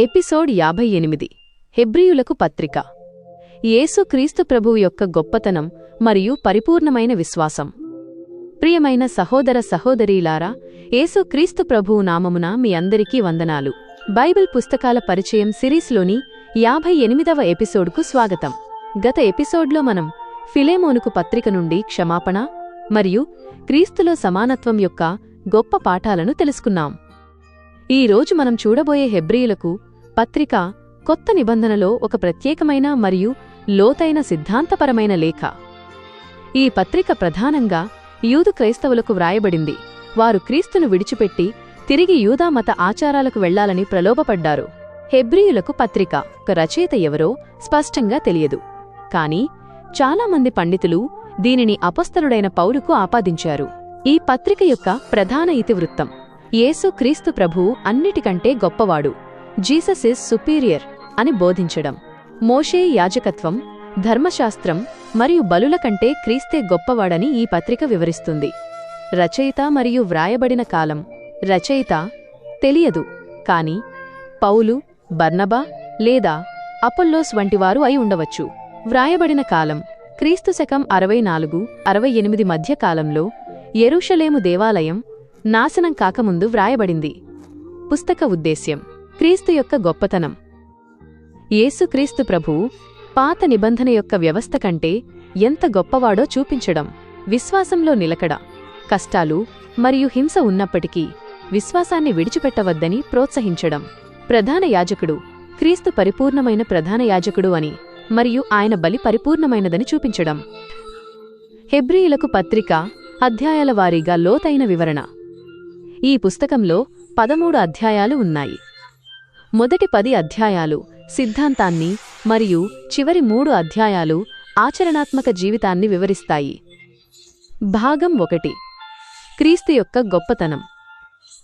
Episode యాభై ఎనిమిది హెబ్రియులకు పత్రిక. యేసుక్రీస్తు ప్రభువు యొక్క గొప్పతనం మరియు పరిపూర్ణమైన విశ్వాసం. ప్రియమైన సహోదర సహోదరీలారా యేసుక్రీస్తు ప్రభువు నామమున మీ అందరికీ వందనాలు. బైబిల్ పుస్తకాల పరిచయం సిరీస్లోని యాభై ఎనిమిదవ ఎపిసోడ్కు స్వాగతం. గత ఎపిసోడ్లో మనం ఫిలేమోనుకు పత్రిక నుండి క్షమాపణ మరియు క్రీస్తులో సమానత్వం యొక్క గొప్ప పాఠాలను తెలుసుకున్నాం. ఈ రోజు మనం చూడబోయే హెబ్రియులకు పత్రిక కొత్త నిబంధనలో ఒక ప్రత్యేకమైన మరియు లోతైన సిద్ధాంతపరమైన లేఖ. ఈ పత్రిక ప్రధానంగా యూదు క్రైస్తవులకు వ్రాయబడింది. వారు క్రీస్తును విడిచిపెట్టి తిరిగి యూదామత ఆచారాలకు వెళ్ళాలని ప్రలోభపడ్డారు. హెబ్రియులకు పత్రిక ఒక రచయిత ఎవరో స్పష్టంగా తెలియదు. కాని చాలామంది పండితులు దీనిని అపస్తలుడైన పౌలుకు ఆపాదించారు. ఈ పత్రిక యొక్క ప్రధాన ఇతివృత్తం యేసు క్రీస్తు ప్రభువు అన్నిటికంటే గొప్పవాడు. జీసస్ ఇస్ సుపీరియర్ అని బోధించడం. మోషే యాజకత్వం ధర్మశాస్త్రం మరియు బలుల కంటే క్రీస్తే గొప్పవాడని ఈ పత్రిక వివరిస్తుంది. రచయిత మరియు వ్రాయబడిన కాలం. రచయిత తెలియదు కాని పౌలు బర్నబా లేదా అపోల్లోస్ వంటివారు అయి ఉండవచ్చు. వ్రాయబడిన కాలం. క్రీస్తు శకం అరవై నాలుగు అరవై ఎనిమిది మధ్య కాలంలో యెరూషలేము దేవాలయం నాశనం కాకముందు వ్రాయబడింది. పుస్తక ఉద్దేశ్యం. క్రీస్తు యొక్క గొప్పతనం. యేసుక్రీస్తు ప్రభువు పాత నిబంధన యొక్క వ్యవస్థ కంటే ఎంత గొప్పవాడో చూపించడం విశ్వాసంలో నిలకడ. కష్టాలు మరియు హింస ఉన్నప్పటికీ విశ్వాసాన్ని విడిచిపెట్టవద్దని ప్రోత్సహించడం. ప్రధాన యాజకుడు క్రీస్తు పరిపూర్ణమైన ప్రధాన యాజకుడు అని మరియు ఆయన బలి పరిపూర్ణమైనదని చూపించడం. హెబ్రియులకు పత్రిక అధ్యాయాల వారీగా లోతైన వివరణ. ఈ పుస్తకంలో పదమూడు అధ్యాయాలు ఉన్నాయి. మొదటి పది అధ్యాయాలు సిద్ధాంతాన్ని మరియు చివరి మూడు అధ్యాయాలు ఆచరణాత్మక జీవితాన్ని వివరిస్తాయి. భాగం ఒకటి. క్రీస్తు యొక్క గొప్పతనం.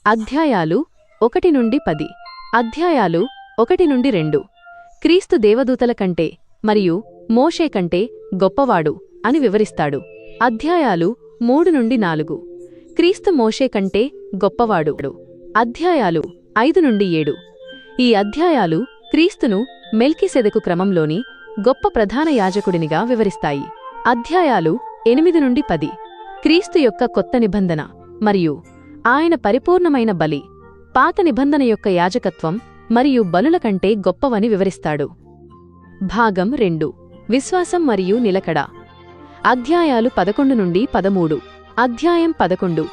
అధ్యాయాలు ఒకటి నుండి పది. అధ్యాయాలు ఒకటి నుండి రెండు. క్రీస్తు దేవదూతల కంటే మరియు మోషే కంటే గొప్పవాడు అని వివరిస్తాడు. అధ్యాయాలు మూడు నుండి నాలుగు. క్రీస్తు మోషే కంటే గొప్పవాడు. అధ్యాయాలు ఐదు నుండి ఏడు. ఈ అధ్యాయాలు క్రీస్తును మెల్కిసెదకు క్రమంలోని గొప్ప ప్రధాన యాజకుడినిగా వివరిస్తాయి. అధ్యాయాలు ఎనిమిది నుండి పది. క్రీస్తు యొక్క కొత్త నిబంధన మరియు ఆయన పరిపూర్ణమైన బలి పాత నిబంధన యొక్క యాజకత్వం మరియు బలుల కంటే గొప్పవని వివరిస్తాడు. భాగం రెండు. విశ్వాసం మరియు నిలకడ. అధ్యాయాలు పదకొండు నుండి పదమూడు. అధ్యాయం పదకొండు.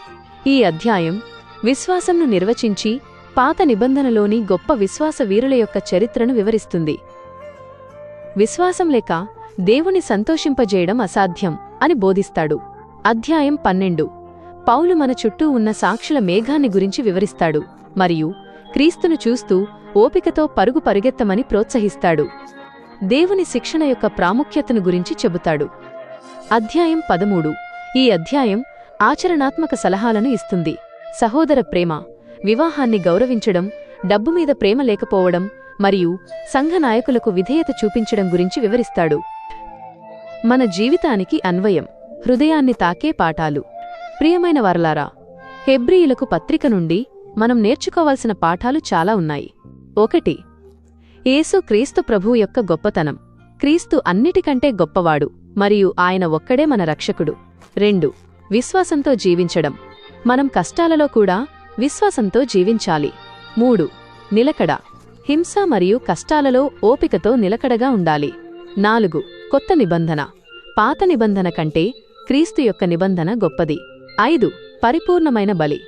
ఈ అధ్యాయం విశ్వాసంను నిర్వచించి పాత నిబంధనలోని గొప్ప విశ్వాస వీరుల యొక్క చరిత్రను వివరిస్తుంది. విశ్వాసం లేక దేవుని సంతోషింపజేయడం అసాధ్యం అని బోధిస్తాడు. అధ్యాయం పన్నెండు. పౌలు మన చుట్టూ ఉన్న సాక్షుల మేఘాన్ని గురించి వివరిస్తాడు మరియు క్రీస్తును చూస్తూ ఓపికతో పరుగు పరుగెత్తమని ప్రోత్సహిస్తాడు. దేవుని శిక్షణ యొక్క ప్రాముఖ్యతను గురించి చెబుతాడు. అధ్యాయం పదమూడు. ఈ అధ్యాయం ఆచరణాత్మక సలహాలను ఇస్తుంది. సహోదర ప్రేమ వివాహాన్ని గౌరవించడం డబ్బు మీద ప్రేమ లేకపోవడం మరియు సంఘ నాయకులకు విధేయత చూపించడం గురించి వివరిస్తాడు. మన జీవితానికి అన్వయం. హృదయాన్ని తాకే పాఠాలు. ప్రియమైన వరలారా హెబ్రియులకు పత్రిక నుండి మనం నేర్చుకోవాల్సిన పాఠాలు చాలా ఉన్నాయి. ఒకటి ఏసు క్రీస్తు ప్రభువు యొక్క గొప్పతనం. క్రీస్తు అన్నిటికంటే గొప్పవాడు మరియు ఆయన ఒక్కడే మన రక్షకుడు. రెండు విశ్వాసంతో జీవించడం. మనం కష్టాలలో కూడా విశ్వాసంతో జీవించాలి. మూడు. నిలకడ. హింస మరియు కష్టాలలో ఓపికతో నిలకడగా ఉండాలి. నాలుగు. కొత్త నిబంధన. పాత నిబంధన కంటే క్రీస్తు యొక్క నిబంధన గొప్పది. ఐదు. పరిపూర్ణమైన బలి.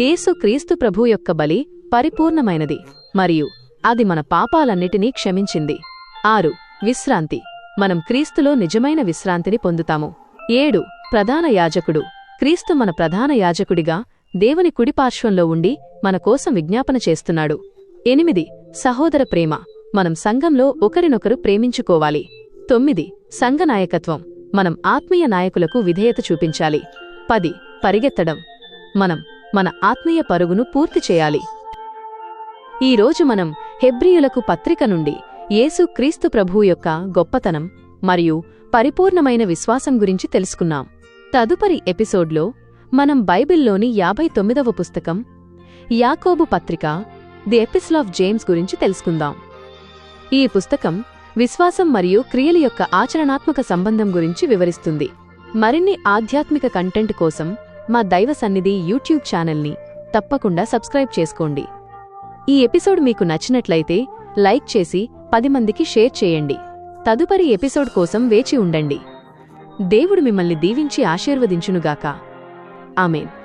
యేసు క్రీస్తు ప్రభు యొక్క బలి పరిపూర్ణమైనది. మరియు అది మన పాపాలన్నిటినీ క్షమించింది. ఆరు. విశ్రాంతి. మనం క్రీస్తులో నిజమైన విశ్రాంతిని పొందుతాము. ఏడు. ప్రధాన యాజకుడు. క్రీస్తు మన ప్రధాన యాజకుడిగా దేవుని కుడిపార్శ్వంలో ఉండి మన కోసం విజ్ఞాపన చేస్తున్నాడు. ఎనిమిది సహోదర ప్రేమ. మనం సంఘంలో ఒకరినొకరు ప్రేమించుకోవాలి. తొమ్మిది సంఘ నాయకత్వం మనం ఆత్మీయ నాయకులకు విధేయత చూపించాలి. పది పరిగెత్తడం. మనం మన ఆత్మీయ పరుగును పూర్తి చేయాలి. ఈరోజు మనం హెబ్రియులకు పత్రిక నుండి యేసు క్రీస్తు ప్రభువు యొక్క గొప్పతనం మరియు పరిపూర్ణమైన విశ్వాసం గురించి తెలుసుకున్నాం. తదుపరి ఎపిసోడ్లో మనం బైబిల్లోని యాభై తొమ్మిదవ పుస్తకం యాకోబు పత్రిక ది ఎపిస్ల్ ఆఫ్ జేమ్స్ గురించి తెలుసుకుందాం. ఈ పుస్తకం విశ్వాసం మరియు క్రియల యొక్క ఆచరణాత్మక సంబంధం గురించి వివరిస్తుంది. మరిన్ని ఆధ్యాత్మిక కంటెంట్ కోసం మా దైవ సన్నిధి యూట్యూబ్ ఛానల్ని తప్పకుండా సబ్స్క్రైబ్ చేసుకోండి. ఈ ఎపిసోడ్ మీకు నచ్చినట్లయితే లైక్ చేసి పది మందికి షేర్ చేయండి. తదుపరి ఎపిసోడ్ కోసం వేచి ఉండండి. దేవుడు మిమ్మల్ని దీవించి ఆశీర్వదించునుగాక. Amén.